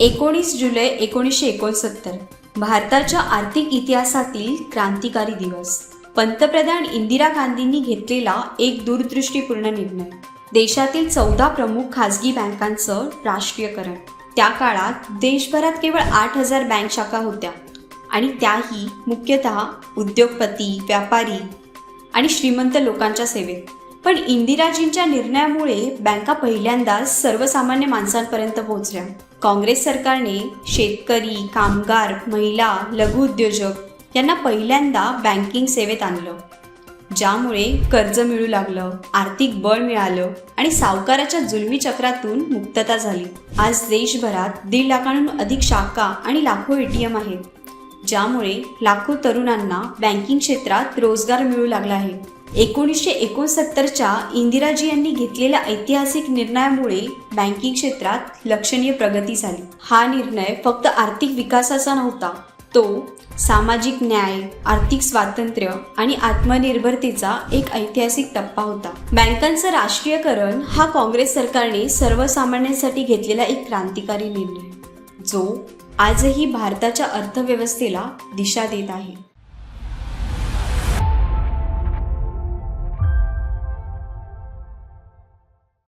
एकोणीस जुलै एकोणीसशे एकोणसत्तर भारताच्या आर्थिक इतिहासातील क्रांतिकारी दिवस. पंतप्रधान इंदिरा गांधींनी घेतलेला एक दूरदृष्टीपूर्ण निर्णय. देशातील चौदा प्रमुख खासगी बँकांचं राष्ट्रीयकरण. त्या काळात देशभरात केवळ आठ हजार बँक शाखा होत्या. आणि त्याही मुख्यतः उद्योगपती व्यापारी आणि श्रीमंत लोकांच्या सेवेत. पण इंदिराजींच्या निर्णयामुळे बँका पहिल्यांदाच सर्वसामान्य माणसांपर्यंत पोहोचल्या. काँग्रेस सरकारने शेतकरी कामगार महिला लघुउद्योजक यांना पहिल्यांदा बँकिंग सेवेत आणलं. ज्यामुळे कर्ज मिळू लागलं आर्थिक बळ मिळालं आणि सावकाराच्या जुलमी चक्रातून मुक्तता झाली. आज देशभरात दीड लाखांहून अधिक शाखा आणि लाखो ए टी एम आहेत ज्यामुळे लाखो तरुणांना बँकिंग क्षेत्रात रोजगार मिळू लागला आहे. एकोणीसशे एकोणसत्तरच्या इंदिराजी यांनी घेतलेल्या ऐतिहासिक निर्णयामुळे बँकिंग क्षेत्रात लक्षणीय प्रगती झाली. हा निर्णय फक्त आर्थिक विकासाचा नव्हता तो सामाजिक न्याय आर्थिक स्वातंत्र्य आणि आत्मनिर्भरतेचा एक ऐतिहासिक टप्पा होता. बँकांचं राष्ट्रीयकरण हा काँग्रेस सरकारने सर्वसामान्यांसाठी घेतलेला एक क्रांतिकारी निर्णय जो आजही भारताच्या अर्थव्यवस्थेला दिशा देत आहे.